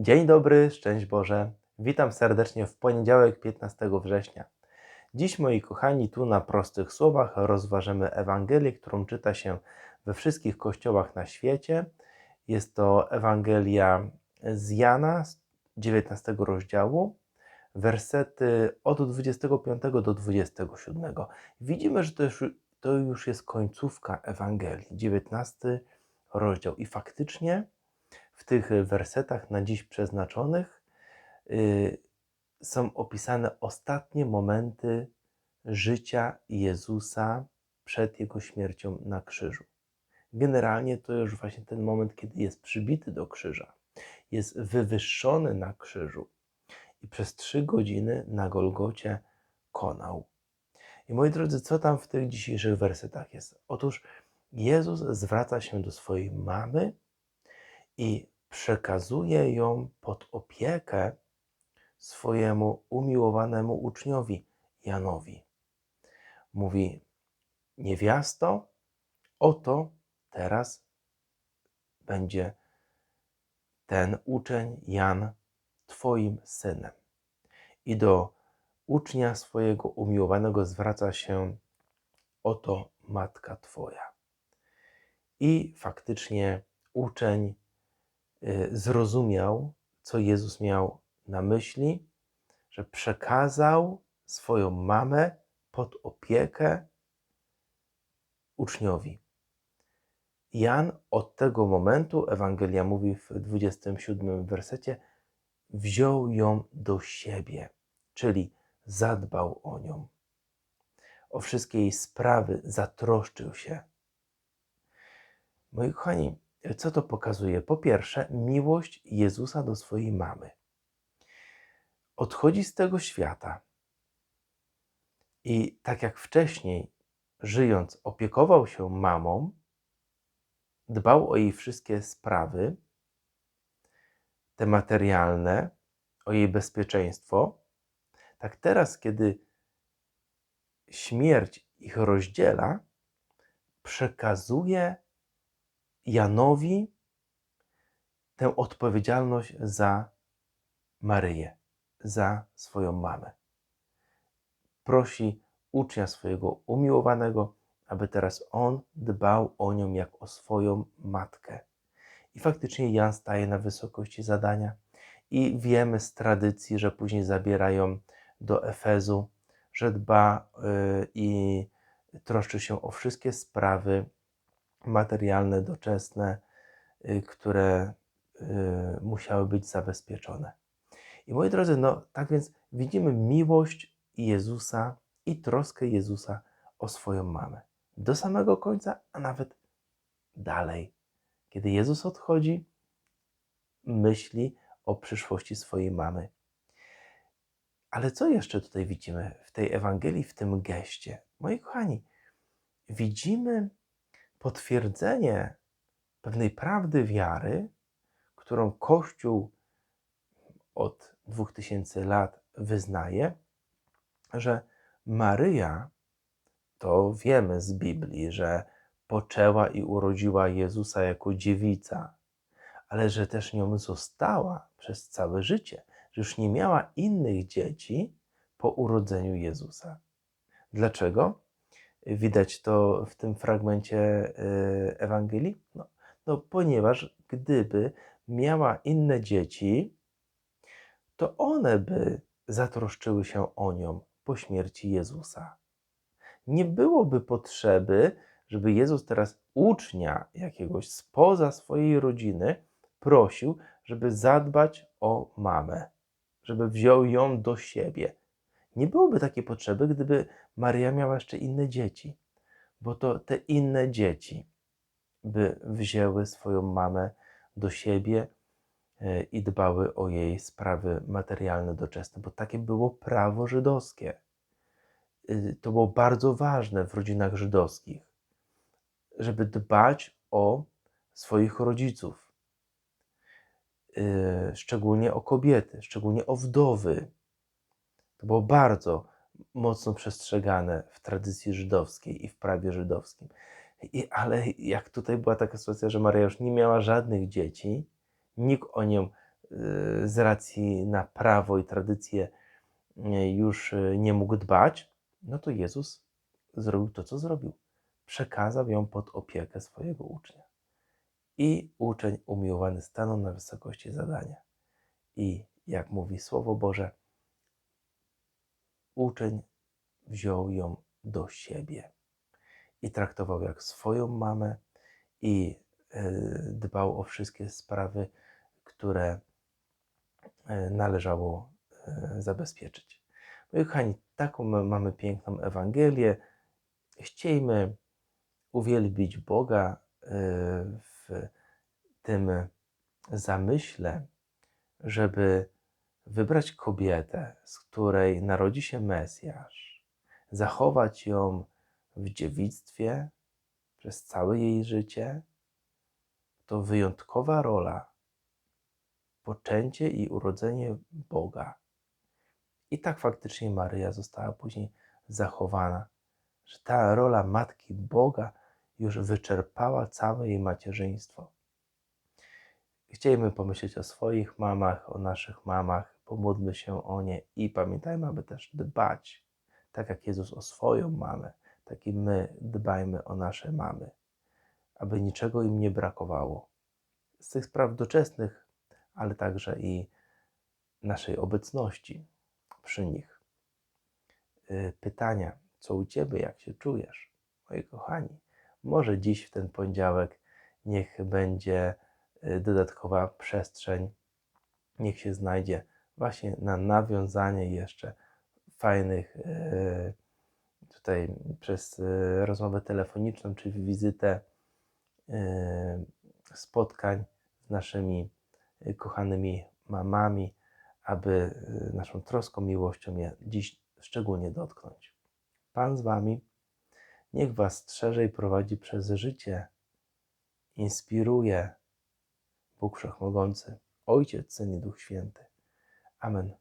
Dzień dobry, szczęść Boże. Witam serdecznie w poniedziałek 15 września. Dziś, moi kochani, tu na prostych słowach rozważymy Ewangelię, którą czyta się we wszystkich kościołach na świecie. Jest to Ewangelia z Jana, z 19 rozdziału, wersety od 25 do 27. Widzimy, że to już, to już jest końcówka Ewangelii, 19 rozdział. I faktycznie w tych wersetach na dziś przeznaczonych y, są opisane ostatnie momenty życia Jezusa przed Jego śmiercią na krzyżu. Generalnie to już właśnie ten moment, kiedy jest przybity do krzyża, jest wywyższony na krzyżu i przez trzy godziny na Golgocie konał. I moi drodzy, co tam w tych dzisiejszych wersetach jest? Otóż Jezus zwraca się do swojej mamy i przekazuje ją pod opiekę swojemu umiłowanemu uczniowi Janowi. Mówi: Niewiasto, oto teraz będzie ten uczeń Jan Twoim synem. I do ucznia swojego umiłowanego zwraca się: Oto matka Twoja. I faktycznie uczeń zrozumiał, co Jezus miał na myśli, że przekazał swoją mamę pod opiekę uczniowi. Jan od tego momentu, Ewangelia mówi w 27 wersecie, wziął ją do siebie, czyli zadbał o nią. O wszystkie jej sprawy zatroszczył się. Moi kochani, co to pokazuje? Po pierwsze, miłość Jezusa do swojej mamy. Odchodzi z tego świata i tak jak wcześniej, żyjąc, opiekował się mamą, dbał o jej wszystkie sprawy, te materialne, o jej bezpieczeństwo, tak teraz, kiedy śmierć ich rozdziela, przekazuje Janowi tę odpowiedzialność za Maryję, za swoją mamę. Prosi ucznia swojego umiłowanego, aby teraz on dbał o nią jak o swoją matkę. I faktycznie Jan staje na wysokości zadania. I wiemy z tradycji, że później zabierają do Efezu, że dba yy, i troszczy się o wszystkie sprawy materialne, doczesne, yy, które yy, musiały być zabezpieczone. I moi drodzy, no tak więc widzimy miłość Jezusa i troskę Jezusa o swoją mamę. Do samego końca, a nawet dalej. Kiedy Jezus odchodzi, myśli o przyszłości swojej mamy. Ale co jeszcze tutaj widzimy w tej Ewangelii, w tym geście? Moi kochani, widzimy potwierdzenie pewnej prawdy wiary, którą Kościół od dwóch tysięcy lat wyznaje, że Maryja, to wiemy z Biblii, że poczęła i urodziła Jezusa jako dziewica, ale że też nią została przez całe życie, że już nie miała innych dzieci po urodzeniu Jezusa. Dlaczego? Widać to w tym fragmencie y, Ewangelii? No, no ponieważ gdyby miała inne dzieci, to one by zatroszczyły się o nią po śmierci Jezusa. Nie byłoby potrzeby, żeby Jezus teraz ucznia jakiegoś spoza swojej rodziny prosił, żeby zadbać o mamę, żeby wziął ją do siebie. Nie byłoby takiej potrzeby, gdyby Maria miała jeszcze inne dzieci, bo to te inne dzieci by wzięły swoją mamę do siebie e, i dbały o jej sprawy materialne doczesne, bo takie było prawo żydowskie. E, to było bardzo ważne w rodzinach żydowskich, żeby dbać o swoich rodziców, e, szczególnie o kobiety, szczególnie o wdowy. To było bardzo mocno przestrzegane w tradycji żydowskiej i w prawie żydowskim. I, ale jak tutaj była taka sytuacja, że Maria już nie miała żadnych dzieci, nikt o nią y, z racji na prawo i tradycję y, już y, nie mógł dbać, no to Jezus zrobił to, co zrobił. Przekazał ją pod opiekę swojego ucznia. I uczeń umiłowany stanął na wysokości zadania. I jak mówi Słowo Boże, uczeń wziął ją do siebie i traktował jak swoją mamę i e, dbał o wszystkie sprawy, które e, należało e, zabezpieczyć. Moi kochani, taką mamy piękną Ewangelię. Chciejmy uwielbić Boga w tym zamyśle, żeby wybrać kobietę, z której narodzi się Mesjasz, zachować ją w dziewictwie przez całe jej życie, to wyjątkowa rola poczęcie i urodzenie Boga. I tak faktycznie Maryja została później zachowana, że ta rola Matki Boga już wyczerpała całe jej macierzyństwo. Chcielibyśmy pomyśleć o swoich mamach, o naszych mamach, pomódlmy się o nie i pamiętajmy, aby też dbać, tak jak Jezus o swoją mamę, tak i my dbajmy o nasze mamy, aby niczego im nie brakowało. Z tych spraw doczesnych, ale także i naszej obecności przy nich. Y, pytania, co u Ciebie, jak się czujesz, moi kochani? Może dziś w ten poniedziałek niech będzie y, dodatkowa przestrzeń, niech się znajdzie właśnie na nawiązanie jeszcze fajnych y, tutaj przez rozmowę telefoniczną czy wizytę spotkań z naszymi kochanymi mamami, aby naszą troską, miłością je dziś szczególnie dotknąć. Pan z Wami, niech Was strzeże i prowadzi przez życie, inspiruje Bóg Wszechmogący, Ojciec, Syn i Duch Święty. Amen.